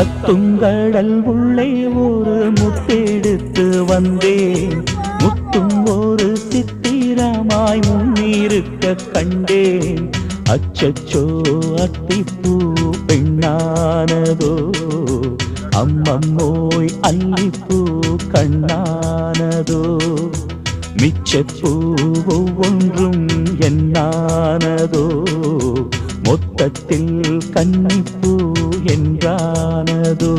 கத்துங்கடல் உள்ளே ஒரு முத்தெடுத்து வந்தேன். முத்தும் ஒரு சித்திரமாய் முன்னிருக்க கண்டேன். அச்சச்சோ அத்திப்பூ பெண்ணானதோ. அம்மம்மோய் அல்லிப்பூ கண்ணானதோ. மிச்சப்பூ ஒவ்வொன்றும் என்னானதோ. மொத்தத்தில் கன்னிப்பூ என்றானதோ?